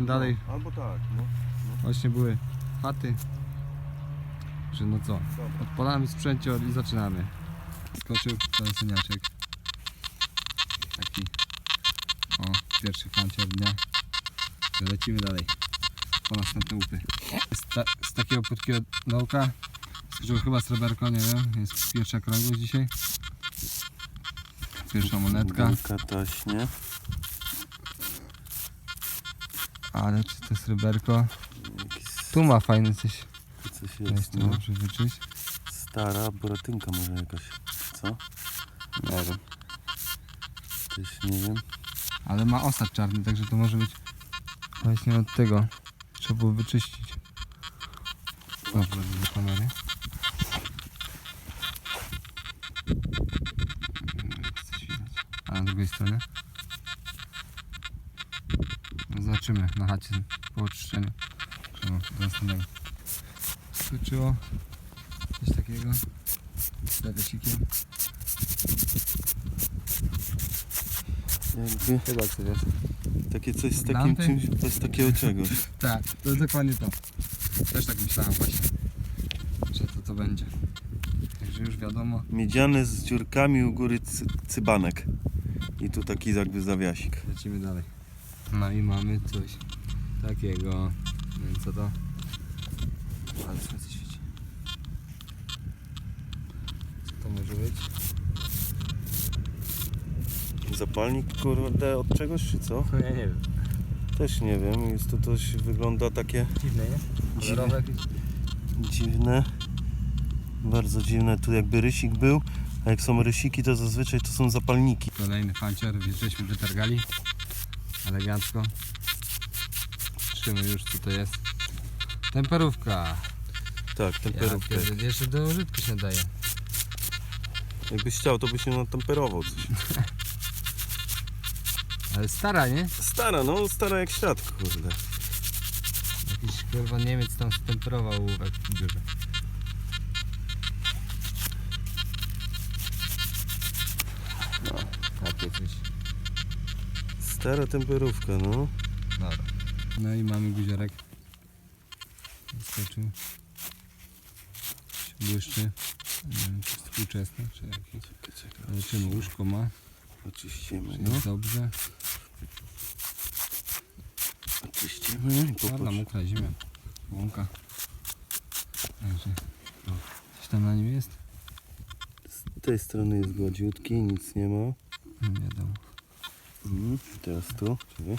tam dalej Albo tak, no. właśnie były chaty. Że no co, Dobra. odpalamy sprzęcior i zaczynamy. Skoczył ten syniaczek. Taki o, pierwszy fancior dnia. Lecimy dalej po następne łupy. Z, ta, z takiego płytkiego dołka skoczył chyba sreberko, nie wiem. Jest pierwsza krągłość dzisiaj. Pierwsza monetka. Belka taśnie. Ale czy to jest sreberko? Tu ma fajne coś. coś Weź jest, to no. wyczuć. Stara boratynka może jakaś. Co? Nie wiem. Też nie wiem. Ale ma osad czarny, także to może być właśnie od tego. Trzeba było wyczyścić. Dobra, do kamery. Coś widać. A na drugiej stronie? Zobaczymy na chacie po oczyszczeniu. Do następnego. Skoczyło coś takiego. Z lewecikiem. Jakby Chyba co wiesz. takie coś z takim Lampy? czymś, bez takiego czegoś. Tak, to jest dokładnie to. Też tak myślałem właśnie, że to to będzie. Także już wiadomo. Miedziane z dziurkami u góry cy cybanek. I tu taki jakby zawiasik. Lecimy dalej. No i mamy coś takiego. Nie wiem co to. Ale słońce świeci. Co to może być? Zapalnik kurde od czegoś czy co? No ja nie wiem. Też nie wiem. Jest to coś, wygląda takie Dziwne, nie? Dziwne. Jakieś. dziwne. Bardzo dziwne. Tu jakby rysik był. A jak są rysiki to zazwyczaj to są zapalniki. Kolejny fancior, żeśmy wytargali. Elegancko. Patrzymy już co to jest. Temperówka. Tak, temperówkę. Ja, jeszcze do użytku się daje. Jakbyś chciał to by się natemperował coś. Ale stara, nie? Stara, no stara jak świat kurde. Jakiś kurwa Niemiec tam stemperował w biurze. No, takie coś. Stara temperówka, no. Dobra. No i mamy guziorek. Skoczył. Błyszczy. Nie wiem, czy współczesny, czy jakiś. Zobaczymy, łóżko ma. Oczyścimy, Czy no. jest dobrze. Oczyścimy i Czarna, popatrz. mokra. Łąka. Także. Coś tam na nim jest? Z tej strony jest gładziutki, nic nie ma. Nie wiadomo. Mhm. Teraz tu, czekaj.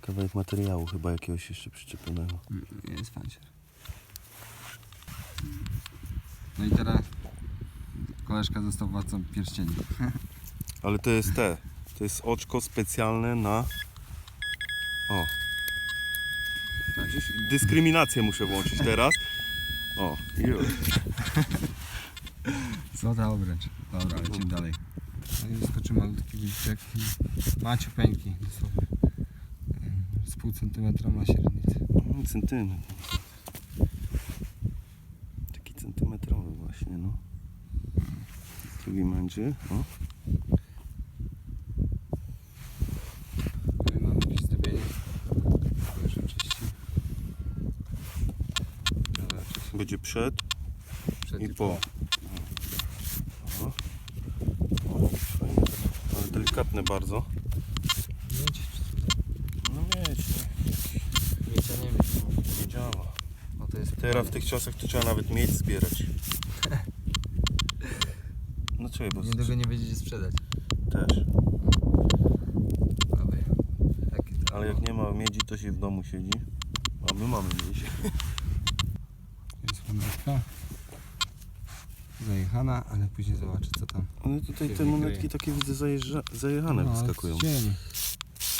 Kawałek materiału chyba jakiegoś jeszcze przyczepionego. Mm, Jest fancier. No i teraz koleżka został władcą pierścieni. Ale to jest te. To jest oczko specjalne na... O. Dyskryminację muszę włączyć teraz. O, już. Złota obręcz. Dobra, lecimy dalej. No i skoczył malutki guziczek. Maciupeńki dosłownie. Ym, Z pół centymetra ma średnicę. No, Centymetr. Taki centymetrowy właśnie, no. Drugi męczy. O. No i mamy jakieś zdobienie. Już. Będzie przed Przed i po. O. O, fajnie. Bardzo. No Miecia nie mieć. nie, nie działa. O to jest Teraz w tych czasach to trzeba nawet mieć zbierać. No czekaj, bo Niedługo nie będziecie sprzedać. też. Takie to. Ale jak nie ma miedzi, to się w domu siedzi. A my mamy miedź. Jest. Zajechana, ale później zobaczę co tam. Ale tutaj Się te monetki takie widzę zajeżdża, zajechane wyskakują. z cieni.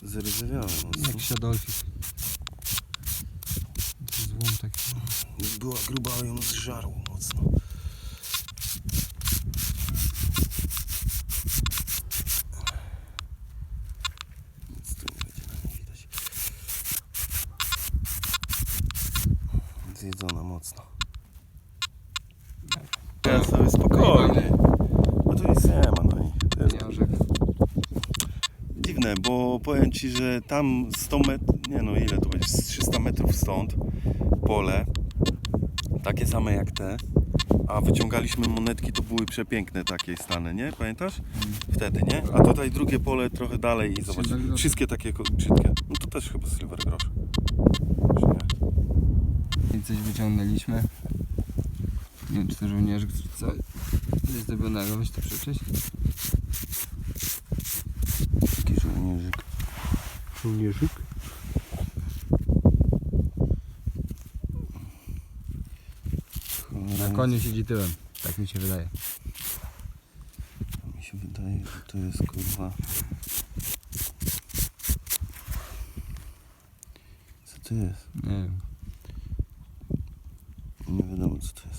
Zardzewiałe mocno. Jakiś Adolfik. To jest złom taki. Już była gruba, ale ją zżarło mocno. Nic tu nie będzie na niej widać. Zjedzona mocno. Ja sobie spokojnie. No tu nic nie ma, no i to jest Pieniążek. dziwne, bo powiem Ci, że tam 100 metrów, nie no ile to będzie, z 300 metrów stąd pole, takie same jak te, a wyciągaliśmy monetki, to były przepiękne takie stany, nie? Pamiętasz? Wtedy, nie? A tutaj drugie pole trochę dalej i zobacz, wszystkie takie ko- brzydkie. No to też chyba silver grosz. Czy nie? I coś wyciągnęliśmy. Nie wiem, czy to żołnierzyk, czy co jest zdobionego, weź to przeczyść. Taki żołnierzyk. Żołnierzyk? Na koniu siedzi tyłem, tak mi się wydaje. Mi się wydaje, że to jest kurwa. Co to jest? Nie wiem. Nie wiadomo co to jest.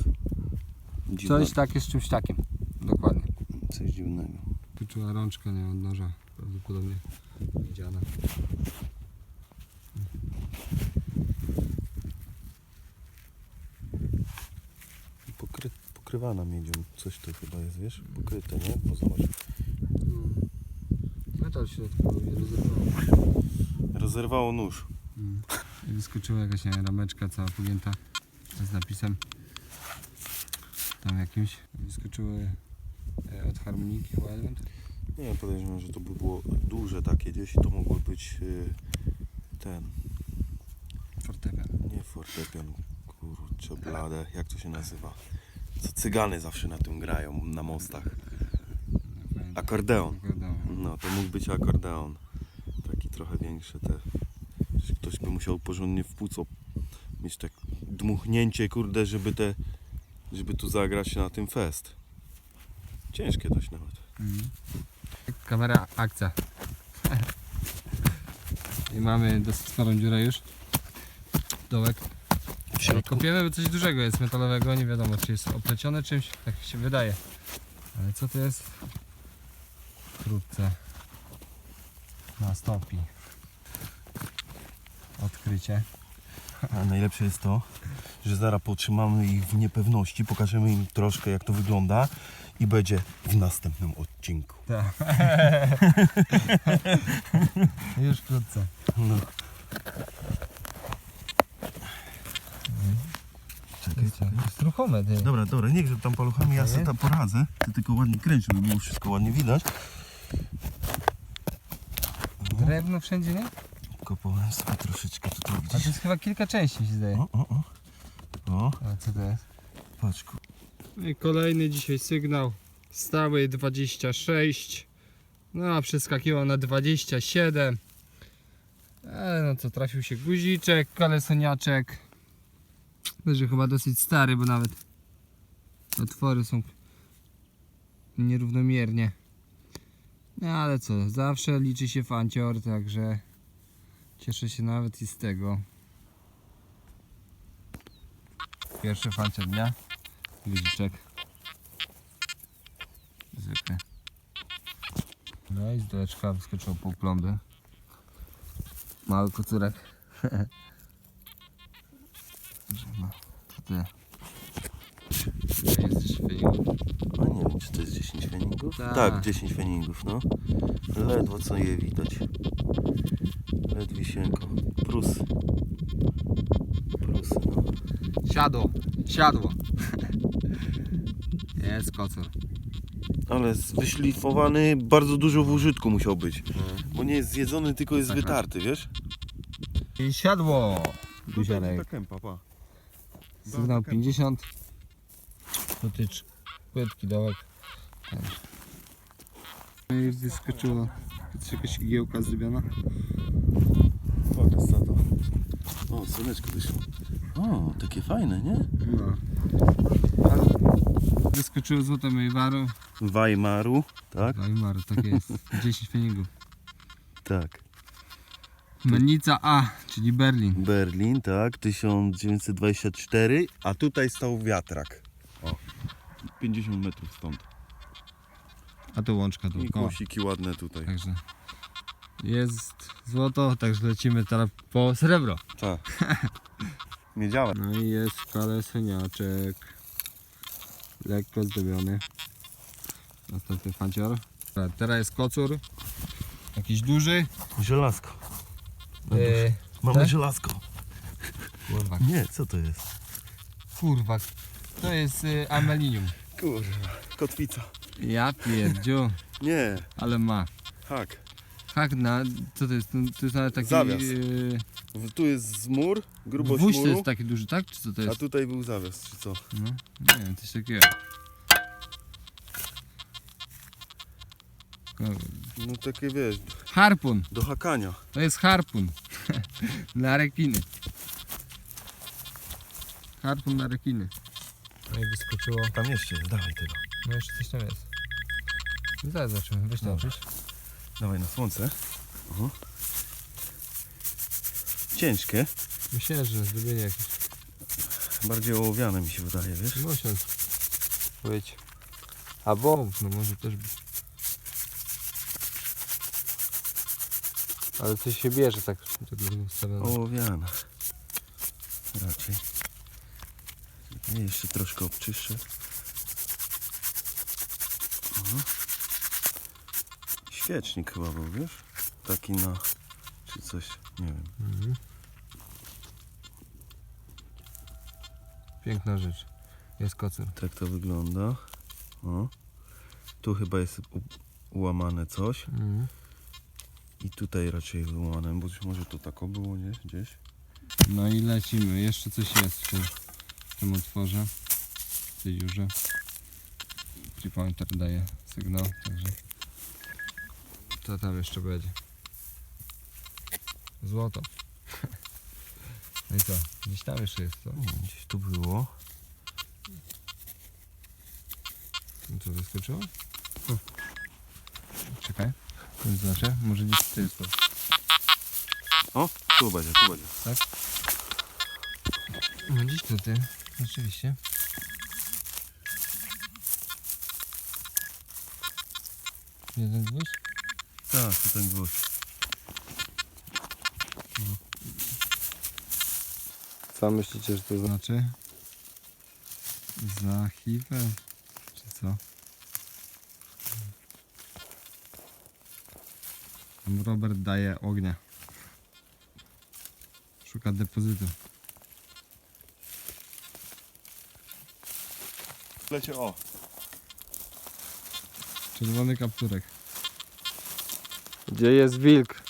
Dziwne, Coś takie z czymś takim. Dokładnie. coś dziwnego. Tu czuła rączka, nie od noża. Prawdopodobnie miedziana. Pokry, pokrywana miedzią. Coś to chyba jest, wiesz? Pokryte, nie? Bo zobacz. Metal w środku rozerwało. Rozerwało nóż. I wyskoczyła jakaś nie, rameczka cała pogięta z napisem tam jakimś. Wyskoczyły e, od harmoniki Wildland. Nie wiem, podejrzewam, że to by było duże takie gdzieś i to mogło być y, ten, Fortepian. nie fortepian, kurczę blade, jak to się nazywa? Co cygany zawsze na tym grają, na mostach. Akordeon. No, to mógł być akordeon. Taki trochę większy te. Ktoś by musiał porządnie w płuco mieć tak dmuchnięcie, kurde, żeby te, żeby tu zagrać na tym fest. Ciężkie dość nawet. Mhm. Kamera, akcja. I mamy dosyć sporą dziurę już. Dołek. Ale Kopiemy, bo coś dużego jest metalowego, nie wiadomo czy jest oplecione czymś, tak się wydaje. Ale co to jest? Wkrótce nastąpi odkrycie. A najlepsze jest to, że zaraz potrzymamy ich w niepewności, pokażemy im troszkę jak to wygląda i będzie w następnym odcinku. Tak. Już wkrótce. No. Czekaj, czekaj. Struchome ty. Dobra, dobra, nie grzeb tam paluchami, ja sobie tam poradzę. Ty tylko ładnie kręć, żeby było wszystko ładnie widać. Drewno wszędzie, nie? Kopałem sobie troszeczkę tutaj A to jest chyba kilka części mi się zdaje. O, o, o. O, A co to jest? patrz, ku- No i kolejny dzisiaj sygnał. Stały 26. No a przeskakiwał na 27. E, no co, trafił się guziczek, kalesoniaczek. Leży chyba dosyć stary, bo nawet otwory są nierównomiernie. No ale co, zawsze liczy się fancior, także cieszę się nawet i z tego. Pierwszy fancior dnia. Guziczek. Zwykle. No i z dołeczka wyskoczyło pół plomby. Mały kocurek. Że no, to tyle. To jest też feningu. A nie wiem, czy to jest 10 feningów? Tak. Tak, 10 feningów, no. Ledwo co je widać. Ledwisienko. Prusy. Prusy, no. Siadło, siadło. Jest kocur. Ale z- wyszlifowany bardzo dużo w użytku musiał być. Bo nie jest zjedzony, tylko jest Tak, tak. wytarty, wiesz? I siadło. Guziarek. Ta kępa, pa. Sygnał 50. Dotycz płytki dołek. No i wyskoczyła jakaś giełka zdobiona. Pokaż co to. O, słoneczko wyszło. O, takie fajne, nie? No. Wyskoczyło złote Mejwaru. Weimaru, tak? Weimaru, tak jest. 10 feningów. Tak. Mennica A, czyli Berlin. Berlin, tak, 1924, a tutaj stał wiatrak. O, 50 metrów stąd. A to łączka I dookoła. kłosiki ładne tutaj. Także jest złoto, także lecimy teraz po srebro. Tak. Miedziałe. No i jest kalesoniaczek. Lekko zdobiony. Następny fancior. Dobra, Teraz jest kocur. Jakiś duży. Żelazko. Yy, Mamy tak? żelazko. kurwa. Nie, co to jest? Kurwa. To jest y, amelinium. Kurwa, kotwica. Ja pierdziu. Nie, Ale ma. hak. Hak na... Co to jest? To jest nawet taki... Zawias. Yy, W- Tu jest zmur, grubość gwóźdź to muru, jest taki duży, tak? Czy co to a jest? tutaj był zawias, czy co? No, nie wiem, coś takiego. Kurwa. No takie wiesz, Harpun. do hakania. To jest harpun. na rekiny. Harpun na rekiny. No i wyskoczyło. Tam jeszcze, dawaj tego. No jeszcze coś tam jest. Zaraz zobaczymy. Weź tam Dobra. Dawaj na słońce. Oho. Ciężkie, Myślałem, że zdobienie jakieś. bardziej ołowiane mi się wydaje, wiesz? Musiał być. A wąż, no może też być. Ale coś się bierze tak, tak ustawione. Ołowiane. Raczej. Jeszcze troszkę obczyszczę. Aha. Świecznik chyba był, wiesz? Taki na... czy coś, nie wiem. Mhm. Piękna rzecz. Jest kocyr. Tak to wygląda. O. Tu chyba jest ułamane coś. Mhm. I tutaj raczej wyłamane, bo może to tako było, nie? Gdzieś. No i lecimy. Jeszcze coś jest w tym, w tym otworze. W tej dziurze. Tripointer daje sygnał, także co tam jeszcze będzie? Złoto. No i co? Gdzieś tam jeszcze jest? Nie, gdzieś tu było. No Co wyskoczyło? Hm. Czekaj. To znaczy, może gdzieś to jest to. O, tu będzie, tu będzie. No gdzieś to Rzeczywiście. Jeden gwóźdź? Tak, to ten gwóźdź. Co myślicie, że to znaczy? Za HIV? Czy co? Tam Robert daje ognia. Szuka depozytu. Lecie, o. Czerwony kapturek. Gdzie jest wilk?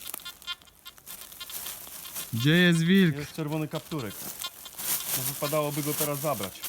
Gdzie jest wilk? Jest czerwony kapturek. No wypadałoby go teraz zabrać.